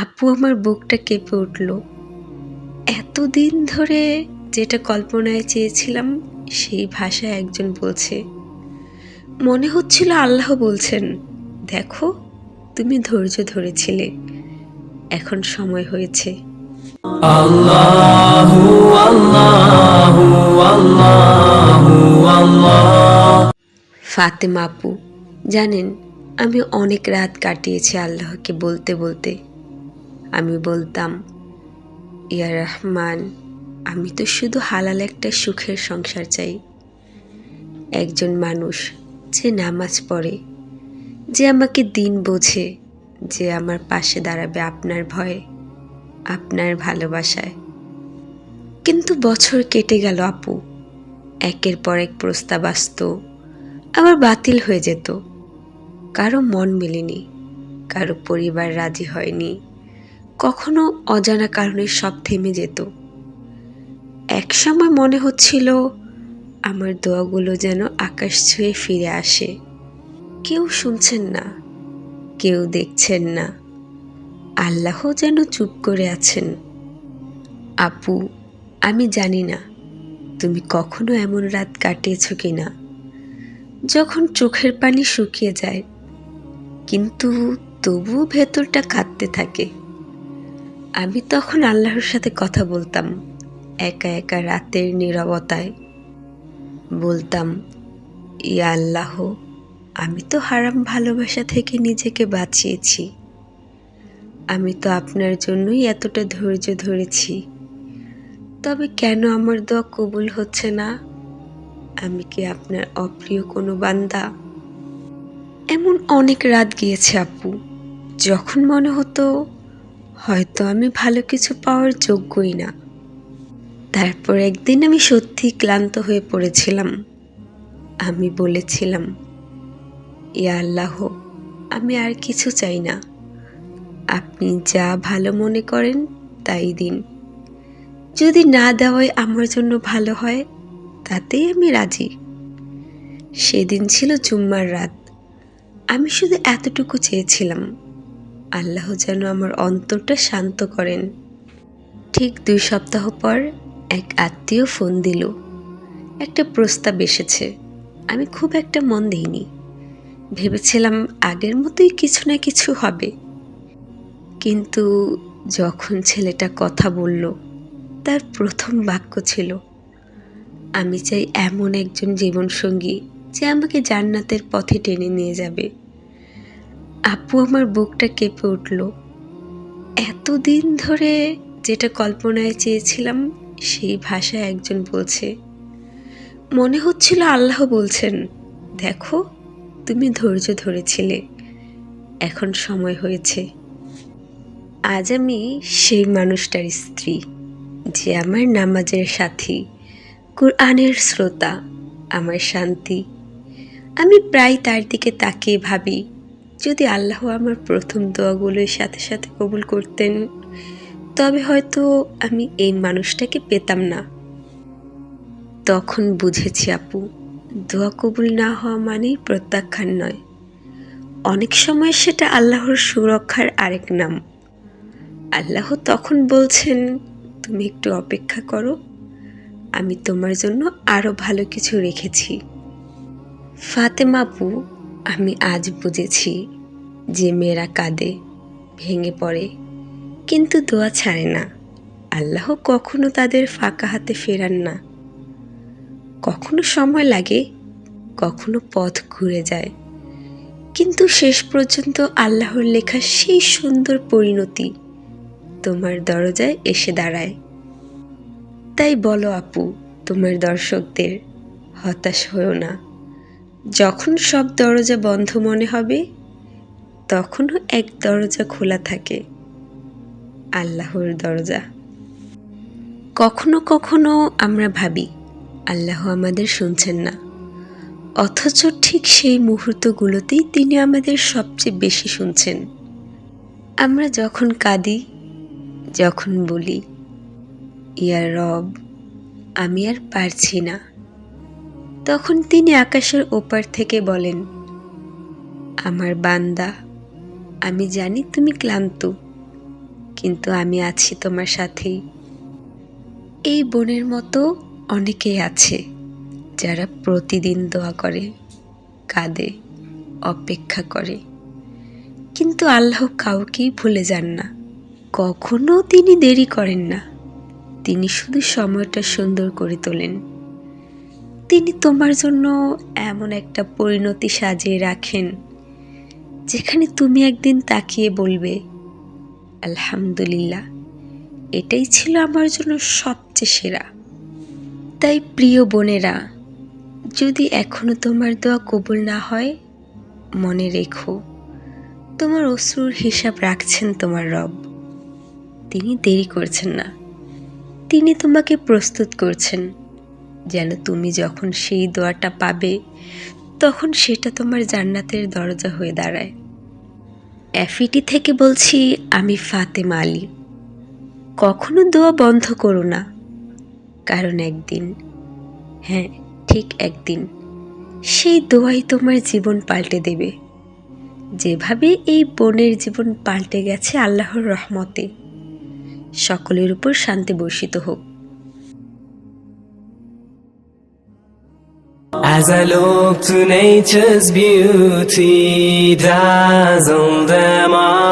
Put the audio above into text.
আপু আমার বুকটা কেঁপে উঠল। এতদিন ধরে যেটা কল্পনায় চেয়েছিলাম সেই ভাষায় একজন বলছে মনে হচ্ছিল আল্লাহ বলছেন দেখো তুমি ধৈর্য ধরেছিলে এখন সময় হয়েছে। ফাতেমা আপু জানেন আমি অনেক রাত কাটিয়েছি আল্লাহকে বলতে বলতে। আমি বলতাম, ইয়া রহমান, আমি তো শুধু হালাল একটা সুখের সংসার চাই। একজন মানুষ যে নামাজ পড়ে, যে আমাকে দিন বোঝে, যে আমার পাশে দাঁড়াবে আপনার ভয়ে, আপনার ভালোবাসায়। কিন্তু বছর কেটে গেল আপু। একের পর এক প্রস্তাব আসতো, আবার বাতিল হয়ে যেত। কারও মন মেলেনি, কারও পরিবার রাজি হয়নি। কখনো অজানা কারণে সব থেমে যেত। এক সময় মনে হচ্ছিল, আমার দোয়াগুলো যেন আকাশ ছুঁয়ে ফিরে আসে। কেউ শুনছেন না, কেউ দেখছেন না। আল্লাহ যেন চুপ করে আছেন। আপু, আমি জানি না, তুমি কখনো এমন রাত কাটিয়েছ কি না যখন চোখের পানি শুকিয়ে যায়, কিন্তু তবুও ভেতরটা কাঁদতে থাকে। আমি তখন আল্লাহর সাথে কথা বলতাম, একা একা রাতের নীরবতায়। বলতাম, ইয়া আল্লাহ, আমি তো হারাম ভালোবাসা থেকে নিজেকে বাঁচিয়েছি। আমি তো আপনার জন্যই এতটা ধৈর্য ধরেছি। তবে কেন আমার দোয়া কবুল হচ্ছে না? আমি কি আপনার অপ্রিয় কোনো বান্দা? এমন অনেক রাত গিয়েছে আপু, যখন মনে হতো হয়তো আমি ভালো কিছু পাওয়ার যোগ্যই না। তারপর একদিন আমি সত্যি ক্লান্ত হয়ে পড়েছিলাম। আমি বলেছিলাম, ইয়া আল্লাহ, আমি আর কিছু চাই না। আপনি যা ভালো মনে করেন, তাই দিন। যদি না দেওয়াই আমার জন্য ভালো হয়, তাতেই আমি রাজি। সেদিন ছিল জুম্মার রাত। আমি শুধু এতটুকু চেয়েছিলাম। আল্লাহ যেন আমার অন্তরটা শান্ত করেন। ঠিক দুই সপ্তাহ পর এক আত্মীয় ফোন দিল। একটা প্রস্তাব এসেছে। আমি খুব একটা মন দিইনি। ভেবেছিলাম আগের মতোই কিছু না কিছু হবে। কিন্তু যখন ছেলেটা কথা বলল, তার প্রথম বাক্য ছিল, আমি চাই এমন একজন জীবনসঙ্গী যে আমাকে জান্নাতের পথে টেনে নিয়ে যাবে। আপু আমার বুকটা কেঁপে উঠল। এতদিন ধরে যেটা কল্পনায় চেয়েছিলাম, সেই ভাষায় একজন বলছে, মনে হচ্ছিল আল্লাহ বলছেন, দেখো, তুমি ধৈর্য ধরেছিলে, এখন সময় হয়েছে। আজ আমি সেই মানুষটার স্ত্রী, যে আমার নামাজের সাথী, কুরআনের শ্রোতা, আমার শান্তি। আমি প্রায় তার দিকে তাকিয়ে ভাবি যদি আল্লাহ আমার প্রথম দোয়াগুলোর সাথে সাথে কবুল করতেন, তবে হয়তো আমি এই মানুষটাকে পেতাম না। তখন বুঝেছি আপু, দোয়া কবুল না হওয়া মানেই প্রত্যাখ্যান নয়। অনেক সময় সেটা আল্লাহর সুরক্ষার আরেক নাম। আল্লাহ তখন বলছেন, তুমি একটু অপেক্ষা করো, আমি তোমার জন্য আরও ভালো কিছু রেখেছি। ফাতেমাপু আমি আজ বুঝেছি যে মেয়েরা কাঁদে, ভেঙে পড়ে, কিন্তু দোয়া ছাড়ে না। আল্লাহ কখনো তাদের ফাঁকা হাতে ফেরান না। কখনো সময় লাগে, কখনো পথ ঘুরে যায়। কিন্তু শেষ পর্যন্ত আল্লাহর লেখা সেই সুন্দর পরিণতি তোমার দরজায় এসে দাঁড়ায়। তাই বলো আপু, তোমার দর্শকদের হতাশ হও না। যখন সব দরজা বন্ধ মনে হবে, তখনও এক দরজা খোলা থাকে, আল্লাহর দরজা। কখনো কখনো আমরা ভাবি, আল্লাহ আমাদের শুনছেন না। অথচ ঠিক সেই মুহূর্তগুলোতেই তিনি আমাদের সবচেয়ে বেশি শুনছেন। আমরা যখন কাঁদি, যখন বলি ইয়া রব, আমি আর পারছি না। তখন তিনি আকাশের ওপার থেকে বলেন, আমার বান্দা, আমি জানি তুমি ক্লান্ত, কিন্তু আমি আছি তোমার সাথেই। এই বোনের মতো অনেকেই আছে যারা প্রতিদিন দোয়া করে, কাঁদে, অপেক্ষা করে। কিন্তু আল্লাহ কাউকেই ভুলে যান না। কখনো তিনি দেরি করেন না। তিনি শুধু সময়টা সুন্দর করে তোলেন। তিনি তোমার জন্য এমন একটা পরিণতি সাজিয়ে রাখেন, যেখানে তুমি একদিন তাকিয়ে বলবে, আলহামদুলিল্লাহ, এটাই ছিল আমার জন্য সবচেয়ে সেরা। তাই প্রিয় বোনেরা, যদি এখনও তোমার দোয়া কবুল না হয়, মনে রেখো, তোমার অশ্রুর হিসাব রাখছেন তোমার রব। তিনি দেরি করছেন না। তিনি তোমাকে প্রস্তুত করছেন। যেন তুমি যখন সেই দোয়াটা পাবে, তখন সেটা তোমার জান্নাতের দরজা হয়ে দাঁড়ায়। অ্যাফিটি থেকে বলছি, আমি ফাতেমা আলী। কখনো দোয়া বন্ধ করো না। কারণ একদিন হ্যাঁ ঠিক একদিন, সেই দোয়াই তোমার জীবন পাল্টে দেবে। যেভাবে এই বোনের জীবন পাল্টে গেছে আল্লাহর রহমতে। সকলের উপর শান্তি বর্ষিত হোক। As I look to nature's beauty, dazzle them all.